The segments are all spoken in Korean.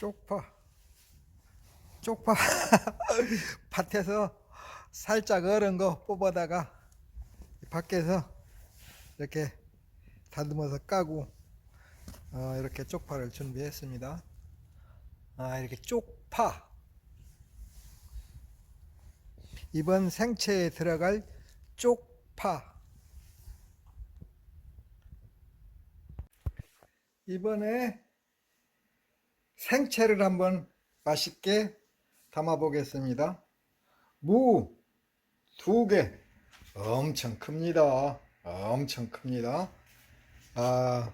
쪽파. 쪽파. 밭에서 살짝 얼은 거 뽑아다가 밖에서 이렇게 다듬어서 까고 어, 이렇게 쪽파를 준비했습니다. 아 이렇게 쪽파. 이번 생채에 들어갈 쪽파. 이번에 생채를 한번 맛있게 담아 보겠습니다. 무 두 개. 엄청 큽니다. 엄청 큽니다. 아,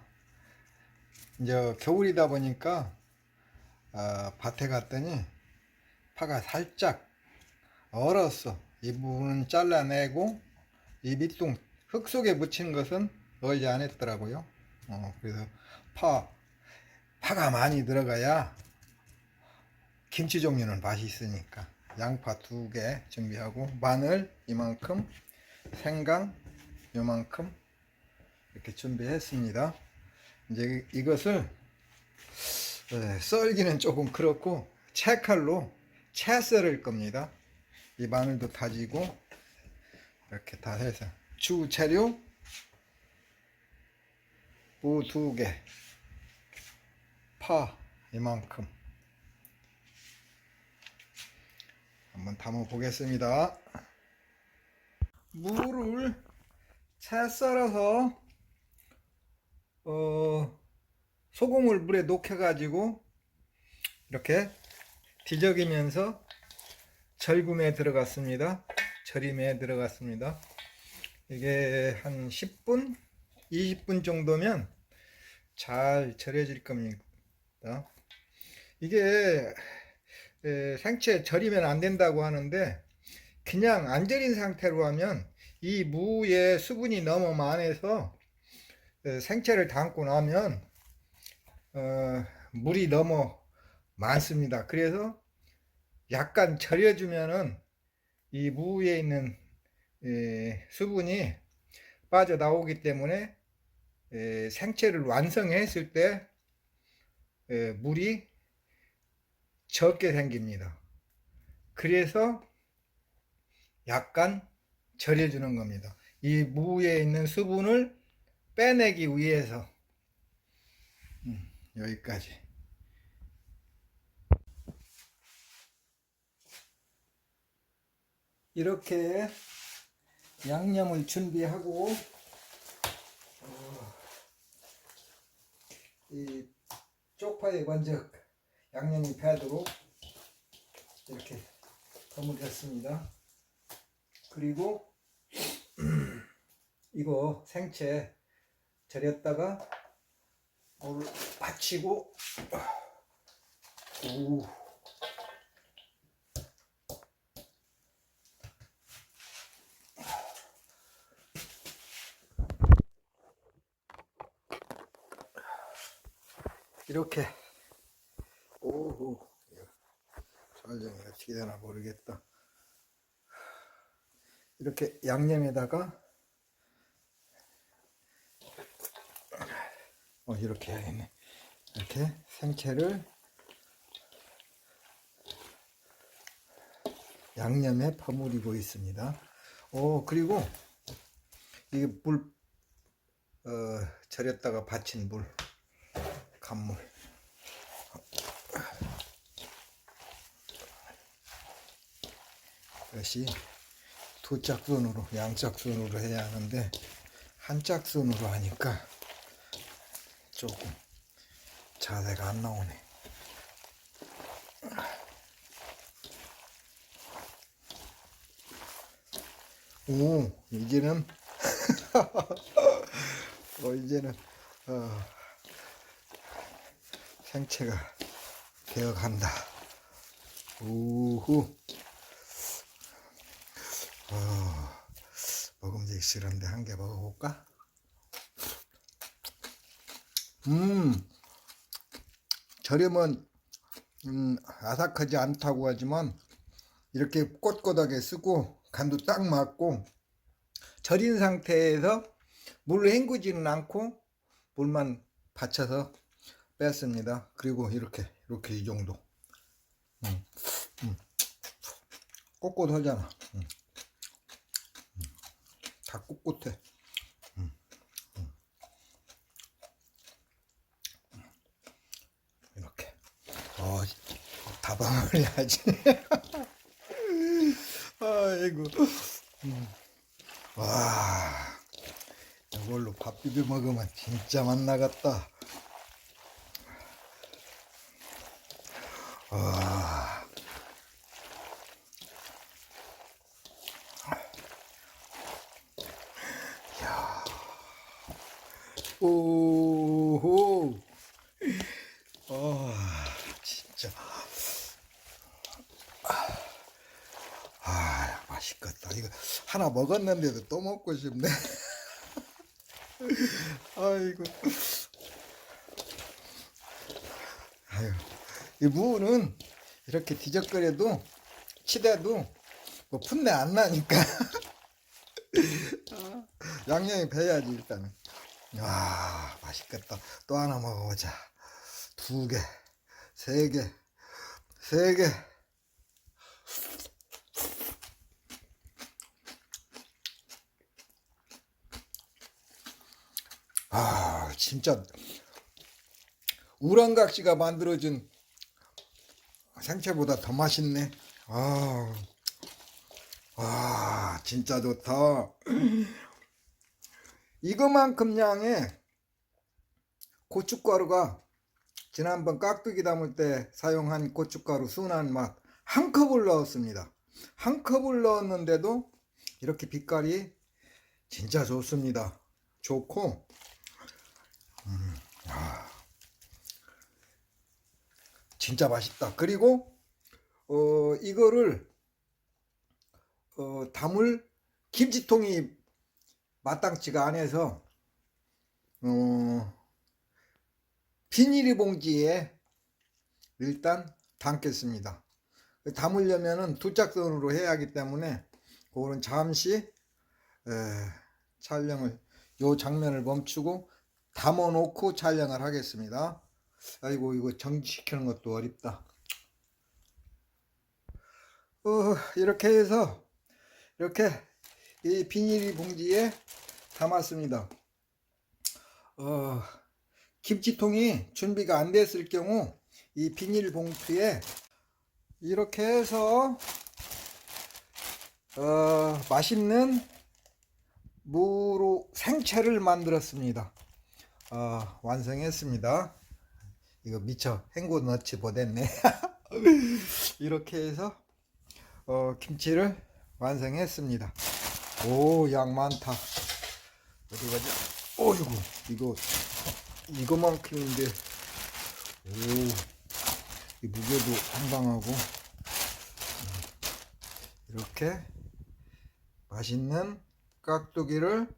이제 겨울이다 보니까 아, 밭에 갔더니 파가 살짝 얼었어. 이 부분은 잘라내고 이 밑둥 흙 속에 묻힌 것은 얼지 않았더라고요. 어, 그래서 파 파가 많이 들어가야 김치 종류는 맛있으니까 양파 두 개 준비하고 마늘 이만큼 생강 요만큼 이렇게 준비했습니다. 이제 이것을 에, 썰기는 조금 그렇고 채칼로 채 썰을 겁니다. 이 마늘도 다지고 이렇게 다 해서 주 재료 무두 개, 파 이만큼 한번 담아 보겠습니다. 무를 채 썰어서 어, 소금을 물에 녹여가지고 이렇게 뒤적이면서 절금에 들어갔습니다. 절임에 들어갔습니다. 이게 한 10분, 20분 정도면 잘 절여질 겁니다. 이게 에, 생채 절이면 안 된다고 하는데 그냥 안 절인 상태로 하면 이 무의 수분이 너무 많아서 에, 생채를 담고 나면 어, 물이 너무 많습니다. 그래서 약간 절여주면은 이 무에 있는 에, 수분이 빠져 나오기 때문에 에, 생채를 완성했을 때 에, 물이 적게 생깁니다. 그래서 약간 절여주는 겁니다. 이 무에 있는 수분을 빼내기 위해서 음, 여기까지. 이렇게 양념을 준비하고 어, 이 쪽파에 먼저 양념이 배도록 이렇게 버무렸습니다. 그리고 이거 생채 절였다가 물을 받치고 오. 이렇게. 오호. 설정이 어떻게 되나 모르겠다. 이렇게 양념에다가 어 이렇게 해야겠네. 이렇게 생채를 양념에 버무리고 있습니다. 오 그리고 이게 물 어, 절였다가 받친 물 간물. 이것이 두 짝순으로 양짝순으로 해야 하는데 한 짝순으로 하니까 조금 자세가 안 나오네. 오 이제는 어 이제는 어, 생채가 되어간다 우후 어, 먹음직이 싫은데 한 개 먹어볼까? 음, 저렴은 음, 아삭하지 않다고 하지만 이렇게 꼿꼿하게 쓰고 간도 딱 맞고 절인 상태에서 물을 헹구지는 않고 물만 받쳐서 뺐습니다. 그리고 이렇게 이렇게 이 정도. 음, 음. 꼿꼿하잖아. 음. 음. 다 꼿꼿해. 음, 음. 이렇게. 어, 다방을 해야지. 아이고. 음. 와. 이걸로 밥 비벼 먹으면 진짜 맛 나겠다. 와. 야. 오호. 아, 진짜. 아, 맛있겠다. 이거 하나 먹었는데도 또 먹고 싶네. 아이고. 아유, 이 무는 이렇게 뒤적거려도 치대도 뭐 풋내 안 나니까 양념이 배야지 일단은. 아, 맛있겠다. 또 하나 먹어보자. 두 개, 세 개, 세 개. 아, 진짜 우랑각시가 만들어진 생채보다 더 맛있네. 아, 와, 진짜 좋다. 이거만큼 양의 고춧가루가 지난번 깍두기 담을 때 사용한 고춧가루 순한 맛 한 컵을 넣었습니다. 한 컵을 넣었는데도 이렇게 빛깔이 진짜 좋습니다. 좋고 진짜 맛있다. 그리고 어 이거를 어 담을 김치통이 마땅치가 않아서 어 비닐이 봉지에 일단 담겠습니다. 담으려면은 두 짝선으로 해야 하기 때문에 그거는 잠시 에, 촬영을 요 장면을 멈추고 담아 놓고 촬영을 하겠습니다. 아이고 이거 정지시키는 것도 어렵다. 어, 이렇게 해서 이렇게 이 비닐 봉지에 담았습니다. 어, 김치통이 준비가 안 됐을 경우 이 비닐 봉투에 이렇게 해서 어, 맛있는 무로 생채를 만들었습니다. 어, 완성했습니다. 이거 미처 헹구 넣지 못했네. 이렇게 해서 어, 김치를 완성했습니다. 오, 양 많다. 어디 가지? 어이구, 이거 이거만큼인데, 오, 이 무게도 상당하고 이렇게 맛있는 깍두기를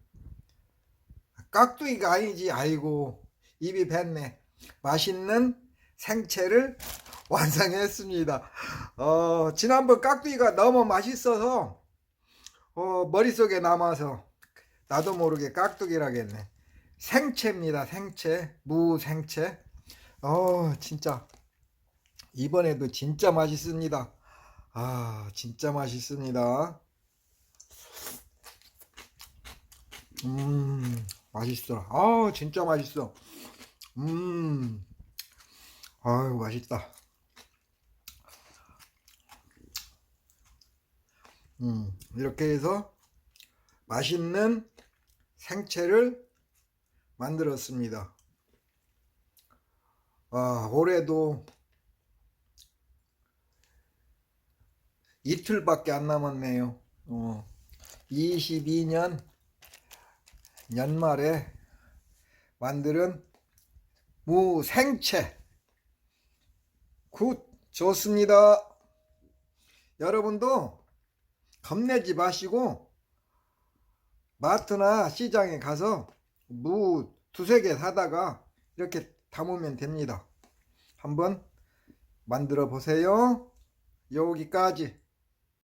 깍두기가 아니지, 아이고 입이 뱄네. 맛있는 생채를 완성했습니다. 어, 지난번 깍두기가 너무 맛있어서 어, 머릿속에 남아서 나도 모르게 깍두기라겠네. 생채입니다. 생채. 무생채. 어, 진짜 이번에도 진짜 맛있습니다. 아, 진짜 맛있습니다. 음, 맛있어. 아, 진짜 맛있어. 음, 아유, 맛있다. 음, 이렇게 해서 맛있는 생채를 만들었습니다. 아, 올해도 이틀밖에 안 남았네요. 어, 22년 연말에 만드는 무생채 굿 좋습니다. 여러분도 겁내지 마시고 마트나 시장에 가서 무 두세 개 사다가 이렇게 담으면 됩니다. 한번 만들어 보세요. 여기까지.